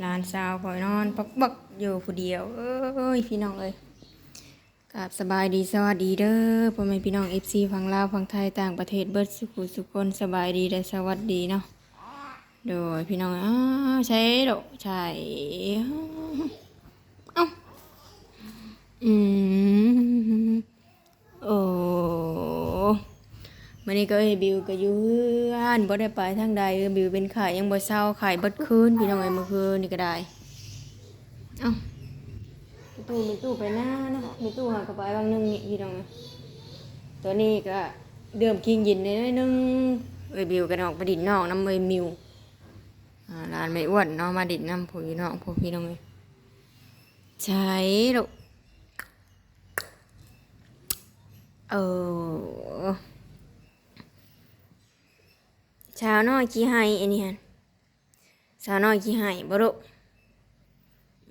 หลานสาวคอยนอนปักบักอยู่ผู้เดียว เอ้ยพี่น้องเอ้ยกับสบายดีสวัสดีเด้อพ่อแม่พี่น้องเอฟซีฝั่งลาวฝั่งไทยต่างประเทศเบิร์ดสุขุสุขคนสบายดีและสวัสดีเนาะโดยพี่น้องอ้าใช้ดอกใช่เอ้าอืมโอ้ มันนี้ก็เอ้ยบิวก็อยู่เฮือนบ่ได้ไปทางใดเออบิวเป็นไข่ยังบ่เศร้าไข่เบิดคืนพี่น้องเอ้ยเมื่อคืนนี่ก็ได้เอ้าตู้มีตู้ไปหน้าเนาะมีตู้หากระไปบางนึงนี่พี่น้องเอ้ยตัวนี้ก็เดิมกินยินนน้อยนึงเอ้ยบิวกันออกไปดินนอกน้ำเอ้ยมิวอ่าร้านไม่อ้วนเนาะมาดินน้ำผู้พี่น้องผู้พี่น้องเลยใช่ลูกเออ สาวน้อยขี้ไห้อันนี้ฮะสาวน้อยขี้ไห้บ่ลูก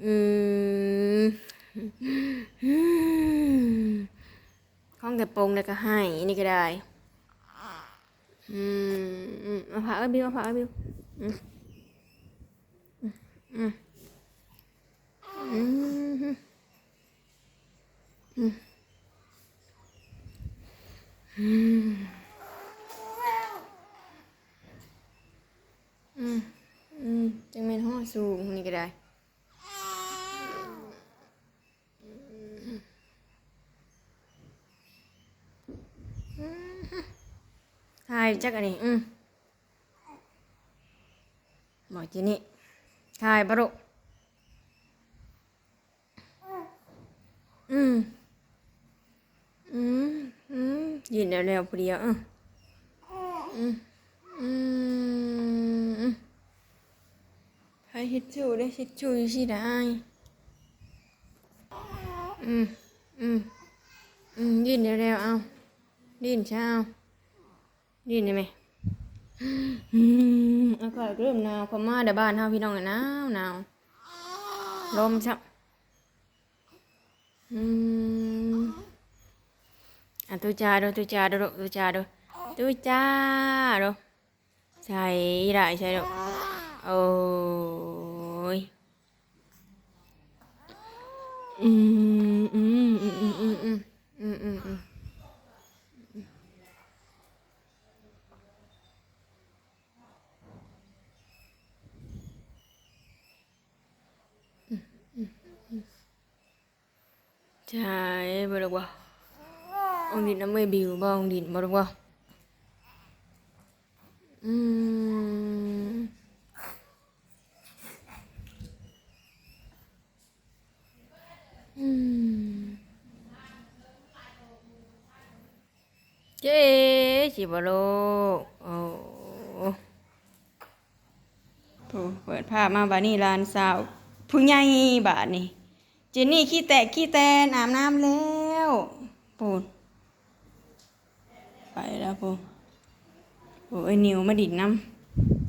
อืมห้องแต่โปงแล้วก็ให้อันนี่ก็ได้อืมอืมเอาผักเอาบิวเอาผักเอาบิวอืมอืมอืมอืม อืมอืมจังเป็นห้องสูงนี่ก็ได้ทายจักอันนี้อืมบอกจีนี่ทายบรุอืม อืม อืมยืนเร็วๆพอดีอะอืม อืมอืม ให้ฮิตชูได้ฮิตชูอยู่สิได้อืมอืมอืมยืนเร็วๆเอายืนเช้าดินได้ไหมอืมอากาศเริ่มหนาวเข้ามาเดี๋ยวบ้านเฮาพี่น้องอะหนาวหนาวลมชับอืมอะตุจาดูตุจาดูตุจาดูตุจาดูใช่ได้ใช่ดูโอ้ย อืมอืมอืมอืมอืมอืมอืมอืมอืมใช่บ่ดอกว่าองดินน้ำไม่บิวบ่องดินบ่ดอกว่าอืม เจ๊สิบโลกโอ้โูเปิดภาพมาบานี้ลานสาวผู้ใหญ่บาดนี้เจนนี่ขี้แตกขี้แตนอาบน้ำแล้วปูนไปแล้วปูโอ้ยนิวมาดิดน้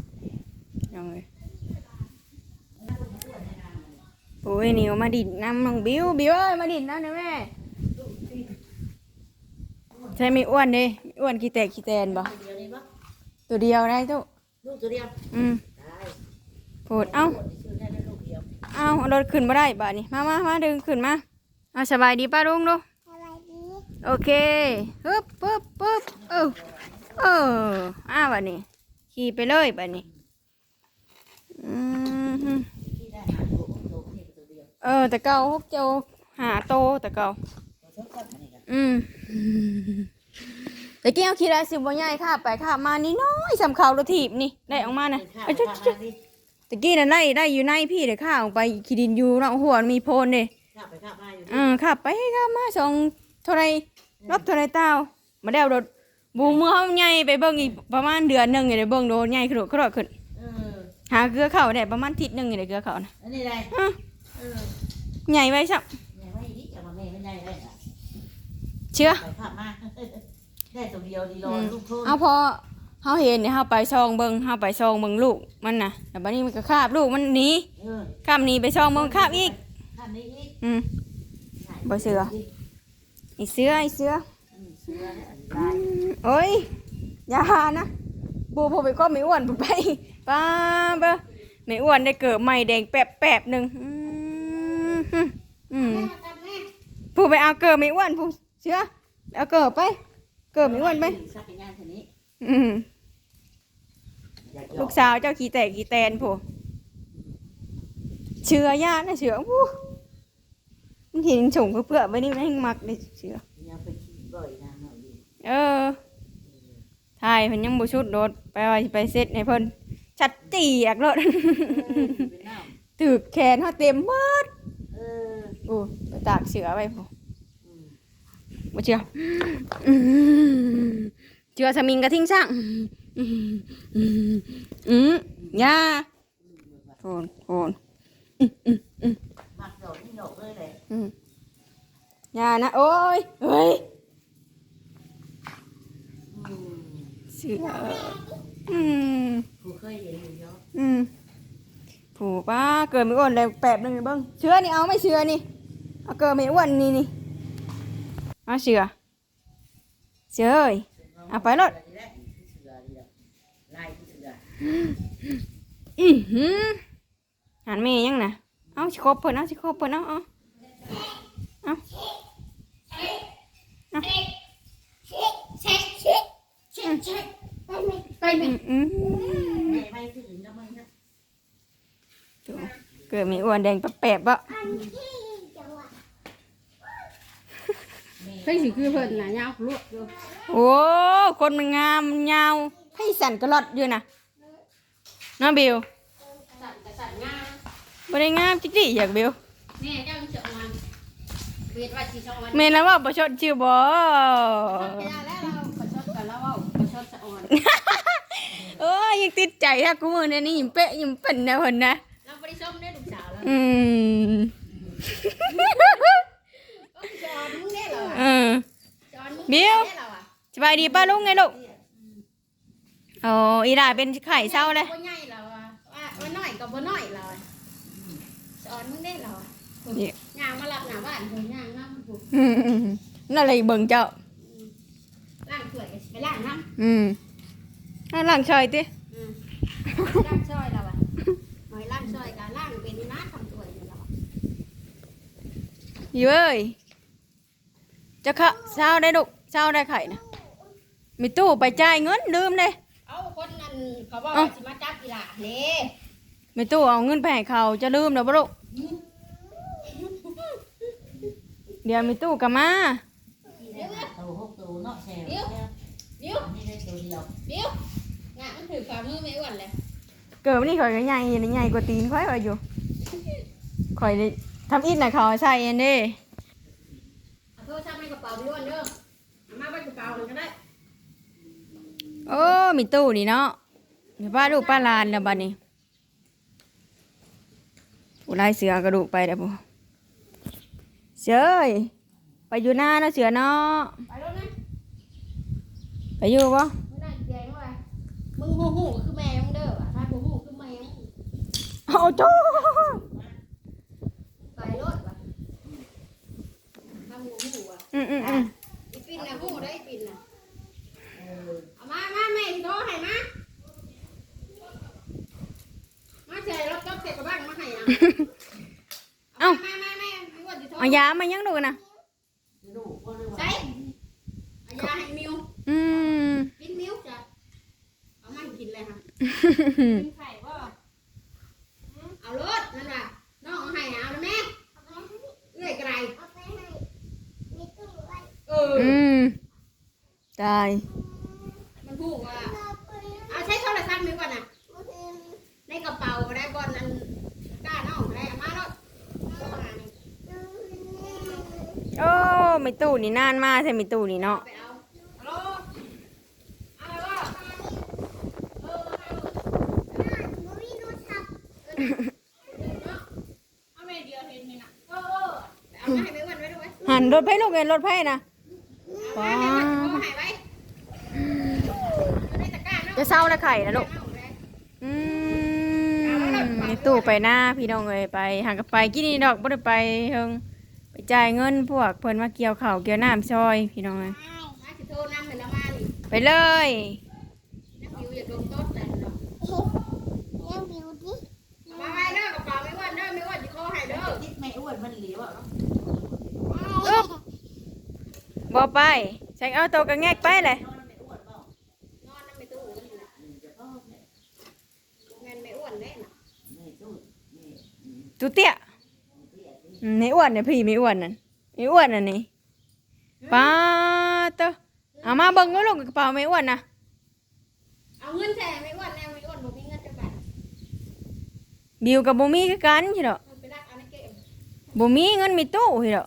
ำยังไงโอ้ยนิวมาดิดน้ำน้องบิวบิวเอ้ยมาดิดน้ำหน่ยแม่ ใช่ไม่อ้วนเด้ไม่อ้วนขี้แตกขี้แตนบ่เดียวนี้ปะตัวเดียวได้ตุ๊ลูกตัวเดียวอืมได้พูดเอ้าคนที่ซื้อได้ได้ลูกเดียวเอาเอารถขึ้นมาได้บ่านี่มามามาดึงขึ้นมาเอาสบายดีป้าลุงดูโอเคปึ๊บปึ๊บปึ๊บเออเอออ้าบ่านี่ขี่ไปเลยบ่านี่อืมฮึที่ได้หาตัวของตัวนี่ตัวเดียวเออแต่เก่าฮกเจ้าหาโตแต่เก่าตัวชอบกันอันนี้กัน อืมแต่กี้เอาขี่ได้สิบวันใหญ่ค่ะไปค่ะมานี่น้อยสำเขารถถีบนี่ได้ออกมานะข้าวเอ้ยจุ๊ข้าวจุ๊มาดิตะกี้น่ะได้ได้อยู่ในพี่เดี๋ยวข้าออกไปขี่ดินอยู่เนาะหัวมันมีโพนเด้ข้าวไปข้าวมาอยู่ดิอืมขับไปขับมาสองเท่าไรรอบเท่าไรเต้ามาได้เอารถบูมือเขาใหญ่ไปเบิ่งอีกประมาณเดือนหนึงอย่าได้เบิ่งโดนใหญ่ขึ้นขึ้นขึ้นเออหาเกลือเข้าได้ประมาณทิศหนึงอย่าได้เกลือเข้านะอันนี้อะไรฮะเออใหญ่ไว้สักเนี่ยไม่ดิจะมาแม่ไม่ได้ได้อะ เชื่อไปข้าวมาได้ตัวเดียวดีรอลูกโทษเอาพอเฮาเห็นเนี่ยเฮาไปซองเบิ่งเฮาไปซองเบิ่งลูกมันน่ะแต่บัดนี้มันก็คาบลูกมันหนีเออข้ามหนีไปซองเบิ่งคาบอีกข้าวนี้อีกอืมบ่เสืออีเสืออีเสืออืมเสือเนี่ยอันนี้ได้โอ้ยอย่านะบูพอไปก็ไม่อ้วนไปป้าเบอไม่อ้วนได้เกิดใหม่แดงแป๊บแป๊บๆหนึ่งอืมฮึอืมผู้ไปเอาเกิดไม่อ้วนผู้ เชื่อเอาเกิดไป เกิดไม่อ้วนไป สักงานเท่านี้อืมลูกสาวเจ้าขี่แตกขี่แตนผู้เชื่อย่านะเชื่อวู้มันเห็นส่งเพื่อๆไว้นี่มันให้มักเลยเชื่อ อย่าไปคิดบ่อยนะเนาะดิเออถ่ายเพิ่นยังบ่ชุดโดดไปว่าสิไปเซ็ตให้เพิ่นชัดเจียกโลดเป็นน้ถึกแขนเฮาเต็มหมดเออ โอ้ไปตากเสือไว้พอ บ่เชื่อเชื่อสมิงกระทิ้งสร้างอืมย่าโฟนโฟนมักดอนย่านะ โอ้ยเฮ้ยเสืออืมผู้เคยเห็นอยู่เยอะอืมผูป้าเกิดไม่อ้วนเลยแปบหนึงเบิ้งเชื้อนี่เอาไม่เชื้อนี่เอาเกิดไม่อ้วนนี่นี่ เอาเชื้อเชื้อเอ้ยเอาไปรถนี่แหละเสือนี่แหละลายเสืออือหือหันเมย์ยังนะเอาสิครบเพิ่นเอาสิครบเพิ่นเอาเอาเอาอืมอืมแม่ไปถึงแล้วมันนะโถ่เกิดไม่อ้วนแดงแปบๆบ่ เพิ่สิคือเพิ่นน่ะยาวลวกอยู่โอ้ คนมันงามยาวให้สั่นกระลอดอยู่นะน้องบิวสั่นกระสั่นงามบ่ได้งามจิกดิอยากบิวแม่เจ้าสิเอามันเฮ็ดว่าสิสองวันแม่นแล้วว่าบ่ชดชื่อบ่ไปแล้วเราขอชดกันแล้วว้าขอชดสะอ่อนเอ้ยยังติดใจถ้ากูมือเนี่ยนี่ยิ้มเป๊ะยิ้มเป็นนะเพิ่นนะเราบ่ได้ส้มได้ลูกสาวแล้วอืม อ้ยสอนมึงได้เหรอเออสอนมึงเดี๋ยวได้เหรอวะสบายดีป้าลุงไงลูกโอ้อีดาเป็นไข่เศร้าเลยบ่ใหญ่แล้วอะว่าว่าน้อยก็บ่น้อยแล้วอะสอนมึงได้เหรอวะนี่ย่างมารับหน้าบ้านเพิ่นย่างนำผู้อืมนั่นอะไรเบิ่งเจ้าล้างถ้วยก็สิไปล้างน้ำอืมอะหลังชอยติอืมล้างซอยแล้วอะหน่อยล้างซอยก็ล้างเป็นน้าทำถ้วยอยู่แล้วอะอยู่เอ้ยเจะเข้าเศร้าได้ลูกเศร้าได้ไข่นะมีตู้ไปจ่ายเงินลืมเลยเอาคนนั้นเขาบอกว่าสิมาจับกีฬาเน่มีตู้เอาเงินไปให้เขาจะลืมเดี๋ยวบ่ลูกเดี๋ยวมีตู้กลับมาโตหกโตเนาะแซวบิ้วนี่ได้ตัวเดียวบิ้วงานมันถือฝ่ามือไม่อ้วนเลยเกิดวันนี้ข่อยก็ใหญ่นะใหญ่กว่าตีนข่อยว่าอยู่ข่อยได้ทำอิฐน่ะเขาใส่เองเด้ เอาโทรศัพท์ในกระเป๋าพี่อ้วนเด้อเอามาไว้กระเป๋ามันก็ได้โอ้มีตู้นี่เนาะเดี๋ยวป้าลูกป้าหลานแล้วบัดนี้ผู้ไล่เสือกระดูกไปแล้วบ่เสือเอ้ยไปอยู่หน้าเนาะเสือเนาะไปแล้วนะไปอยู่บ่มึงได้เสียงว่ามึงหูหูคือแม่มึงเด้อว่ะถ้าหูหูคือแม่มึงเอาโจ้ไปรถว่ะถ้าหูหู อะอืมอืมอืมอีปินน่ะหูได้อีปินน่ะเออเอามามาแม่ที่โทรให้มามาเฉยรถจบเสร็จกับบ้านมาให้ยังเอามามามาพี่อ้วนที่โทร เอายามายังดูนะ ลูกก็เลยว่า ใช่เอายาให้มิว อืม กินมิวจ้ะเอามันกินเลยค่ะกินไข่บ่เอารถนั่นว่ะน้องเอาให้เอาแล้วแม่เลื่อยไกลเอออืมตายมันพูดว่า เอาใช้โทรศัพท์มิวก่อนน่ะในกระเป๋าได้บอลนั้นกล้าน้องได้เอามาแล้วเอามานี่โอ้มีตู้นี่นานมากใช่มีตู้นี่เนาะ ไปเอาฮัลโหลเอาไปว่าเออเอาแม่เดียวเห็นไหมน่ะเออเออเอามาให้แม่อ้วนไว้ด้วยหันรถไผ่ลูกเห็นรถไผ่นะ ว้จะเศร้าแล้ไข่นะลูกอืมนี่ตู้ไปหน้าพี่น้องเลยไปห่างกันไปกินนี่ดอกบ่ได้ไปเฮงไปจ่ายเงินพวกเพิ่นมาเกี่ยวเข่าเกี่ยวน้ำซอยพี่น้องเลยไปเลย บ่ไปฉันเอาโตกระแงกไปเลยตุเตี้ยไม่อ้วนเนี่ยพี่ไม่อ้วนนั่นไม่อ้วนอันนี้ป้าเตอเอามาบิ้งก็ลงกระเป๋าไม่อ้วนนะเอาเงินแท้ไม่อ้วนแล้วไม่อ้วนบ่มีเงินจะงบาบิวกับบ่มีคือกันใช่หรอบ่มีเงินมีตู้ใช่หรอ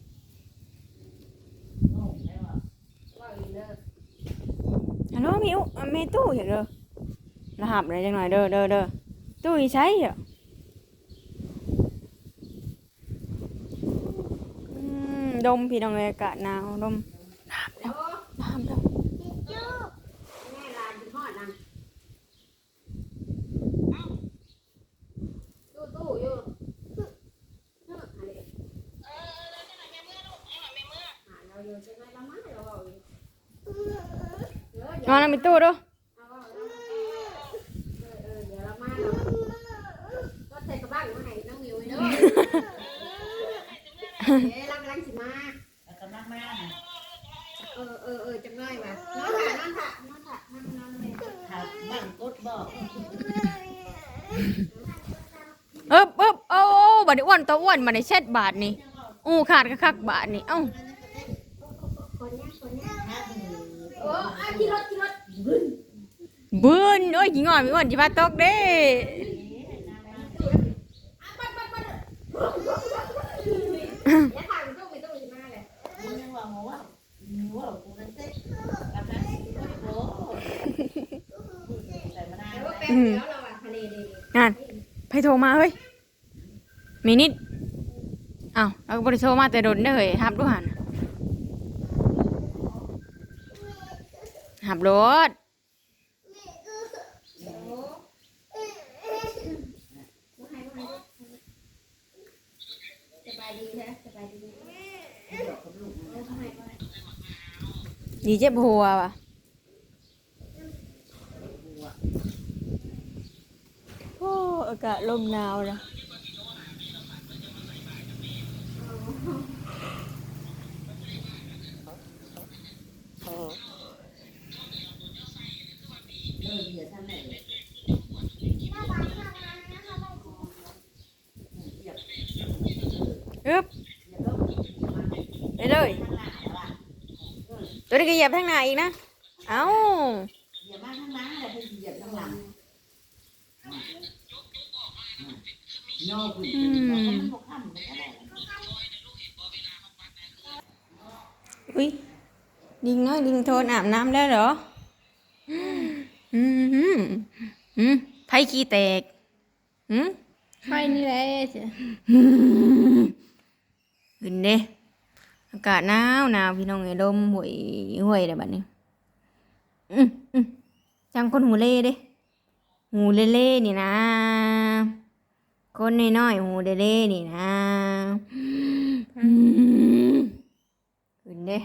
ฮัลโหลมิวไม่ตู้เหรอเด้อรหับเลยจังหน่อยเด้อเด้อเด้อตู้ใช้เหรออืมดมพี่น้องเลยอากาศหนาวดม โอ้ น้ำแล้ว แม่ลาถึงฮอดนั่นตู้ตู้อยู่เอออะไรเออแล้วจังไหนแม่เมื่อลูกไอ้หมาแม่เมื่อหาเราอยู่จังไหนละมาเราเอาอยู่เออเดี๋ย น ว อนแล้วมีตู้เด้วย เอาเอาเอาเออเออเดี๋ยวเรามาเราก็ใส่กระบ้างมาให้น้องมิวไว้เด้เรากำลังสิมาแล้วกำลังมาเออเออเออจังง่ายว่ะนอนถ่านอนถ่านอนถ่านั่งนอนเลยถ้าบ้านกดบอกเอ๊บเอ๊บโอ้โอ้บัดนี้อ้วนตัวอ้วนบัดนี้เช็ดบาทนี่อู้ขาดกระคักบาทนี่เอ้า บืนโอ้ยกี่งอนมีวันจีบาตกเด้งานไปโทรมาเฮ้ยมีนิดอ้าวเราก็บริโทรมาแต่โดนเด้อเฮ้ยทับด้วยหันะสบายดีโอ้ว่าให้ว่าให้ดีเจ็บหัวว่ะโอ้อากาศลมหนาวนะ เออเดี๋ยวท่านไหนเหยียบ อึ๊บ เหยียบแล้ว ไปเลยข้างหน้าแล้วอะตัวนี้ก็เหยียบทางหน้าอีกนะ เอ้าเหยียบมาข้างหน้าแล้วไปเหยียบข้างหลังโน่คุณมันพกข้ามมันก็ได้อุ้ยดิงน้อยดิงโทนอาบน้ำแล้วเหรอ อืมอืมอืมไผ่ขี้แตกอืมไฟนี่แหละขึ้นเด้ อากาศหนาวหนาวพี่น้องไอ้ลมห่วยห่วยเลยบัดนี้อืมอืมจังคนหูเล่เด้หูเล่เล่ๆนี่นะ คนน้อยๆหูเล่เล่ๆนี่นะอืมขึ้นเด้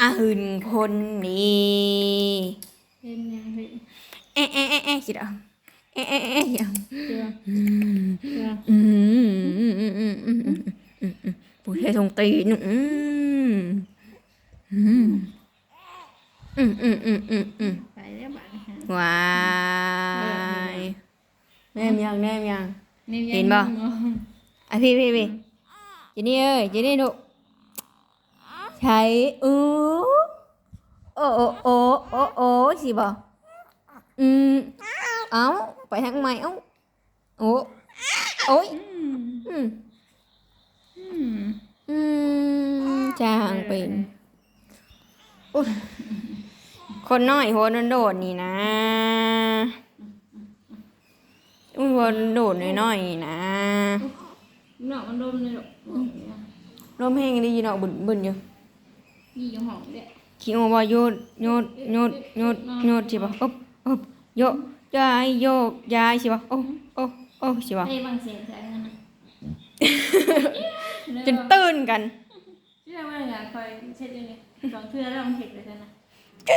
อะหึนคนนี้เป็นยังไงเอ๊ะเอ๊ะเอ๊ะเอ๊ะคิดเอาเอ๊ะเอ๊ะเอ๊ะอย่างเจ้าอืมเจ้าอืมอืมอืมอืมอืมอืมอืม อืมปูเททงตีนอืมอืมอืมอืมอืมอืมอืมไปแล้วบ้านฮะว้ายแนมยังแนมยังนี่ยัง เห็นบ่ อะพี่พี่พี่เจนี่เอ้ยเจนี่ดูใช้อู้โอ้โอ้โอ้โอ้โอ้สิบ่อืมเอ้าไปทางใหม่เอ้าโอ้โอ้ยอืม อืมอืมจางเป็นอุ๊ยคนน้อยหัวโดดๆนี่นะอุ้ยหัวโดดน้อยๆนี่นะนอกมันดมเลยหรอกบอกเลยนะลมแห้งดีอยู่เนาะบึนๆอยู่ยี่ยังหอมเลยขี้โอบ่โยดโยดโยดโยดโยดสิบ่อ๊บอ๊บโยกย้ายโยกย้ายสิบ่โอ้โอ้โอ้สิบ่ให้บางเสียงใส่กันนะ จนตื่นกันเชื่อว่าอย่าคอยเช็ดยังไงสองเทื่อแล้วมันเห็ดเลยนะเกี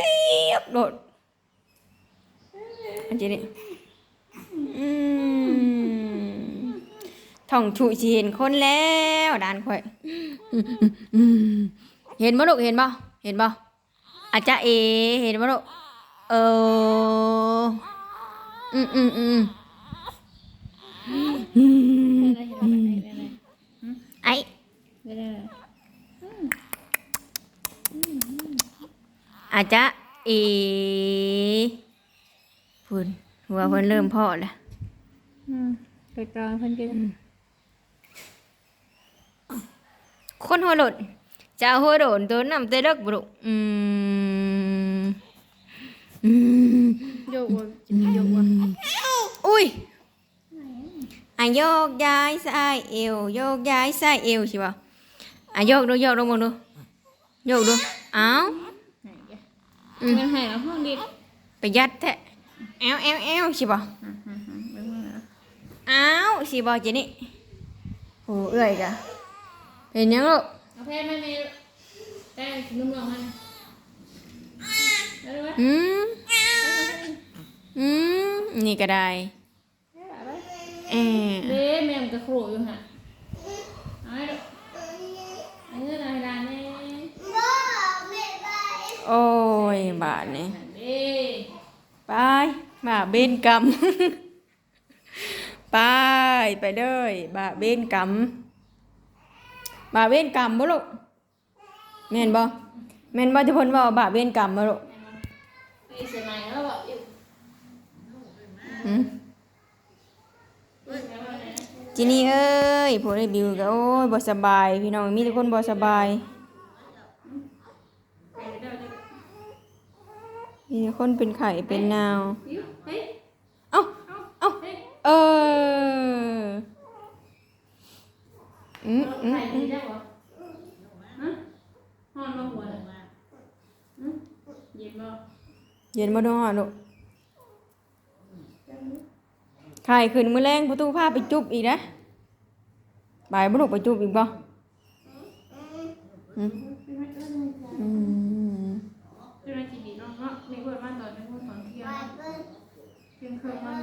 ยบโดดอันนี้นี่อืมท่องฉุสิเห็นคนแล้วด่านข่อยอืมเห็นบ่ลูกเห็นบ่เห็นบ่อาจจะเอ เห็นบ่ลูกเอออืมอืมอืมอืม ได้ได้ได้ได้ ไอ ได้ได้ อาจจะเอพุ่นหัวเพิ่นเริ่มเพาะแล้วอืมไปกลางเพิ่นกินคนหัวโดดจะเอาหัวโดดตัวนำเตะเลิกบุรุอืมอืมโยกว่าโยกว่าอุ้ยอะโยกย้ายซ้ายเอวโยกย้ายซ้ายเอวใช่ป่ะอะโยกดูโยกดูมองดูโยกดูเอ้าไหนแก เงินให้แล้วห้องดิไปยัดแทะแอวแอวแอวใช่ป่ะอืมอืมอืมไปห้องแล้วเอ้าวสิบ่เจนี่โอ้เอื้อยกะเป็นยังลูกเอาแพทย์ไม่มีได้นุ่มลงให้ได้ไหมอืมอืมนี่ก็ได้เออเด้แม่มันกระโขกอยู่ฮะเอาให้ดู โอ้ยบาทนี่เด้ไปมาเบนกรรมไปไปเด้อยบาเบนกรรมบาเบนกรรมบ่ลูกแม่นบ่แม่นบ่ที่เพิ่นว่าบาเบนกรรมบ่ลูกไปเสียไหนแล้วบอกอยู่หืมจินี่เอ้ยพวกไอ้บิวก็โอ้ยบ่สบาย พี่น้องมีแต่คนบ่สบาย ไปเดี๋ยวเดี๋ยว มีแต่คนเป็นไข้เป็นหนาวเดี๋ยวเฮ้ยเอ้า เอ้าเฮ้ยเออ อืมอืมใครดีได้เหรอฮะห้องลงหัวเลยอืมเย็นบ่เย็นบ่ดอลูกไข้ขึ้นมื้อแรงประตูพาไปจุบอีกนะบ่ายบ่ลูกไปจุบอีกบ่ กินเครื่งมัน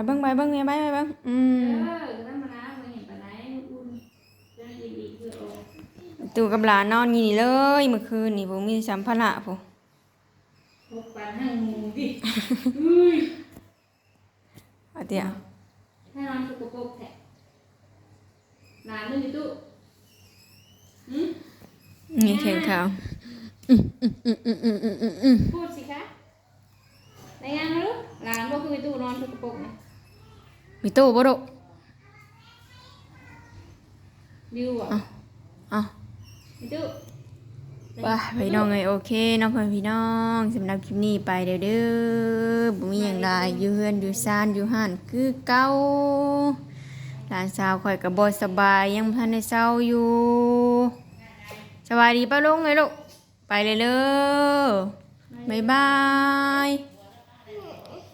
ยเบิ้งไปเบิ้งเนี่ยไาไเบิ้งอืมอถ้ามอือตู่กับหลานอนยู่นี่เลยเมื่อคืนนี่ผมมีสัมภาระผมพกปลาห้งูดิอุ้ยเอาเตียให้นอนสกปรกแทะนานเลยตุ๊นี่แข่งข่าพูดสิคะ ในงานนะลูกหลานบ่คือตู้นอนสกปรกนะมีตู้บ่ลูกดิวอะเอ้ามีตู้ไปพี่น้องไงโอเคเน้องพ่อพี่น้องสำหรับคลิปนี้ไปเด้อเด้อบ่มีหยังใดอยู่เฮือนอยู่ซ่านอยู่ห้านคือเก่าหลานสาวข่อยก็บ่สบายยังบ่ทันได้เศร้าอยู่สบายดีป้าลุงไงลูกไปเลยเด้อบ๊ายบาย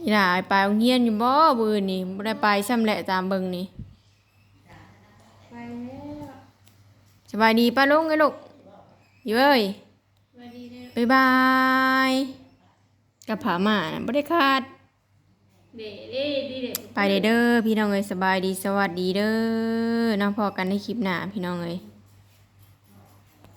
อีหล่าไปโรงเรียนอยู่บ่มื้อนี้บ่ได้ไปซ้ำแหละตามเบิ่งนี่ไปแล้วสบายดีป้าลุงไงลูกอยู่เอ้ยสวัสดีเด้อบ๊ายบายกับผาหมาน่ะบ่ได้ขาด เด้เด้ดีเด้ไปเด้อเด้อพี่น้องเอ้ยสบายดีสวัสดีเด้อน้องพอกันในคลิปหน้าพี่น้องเอ้ย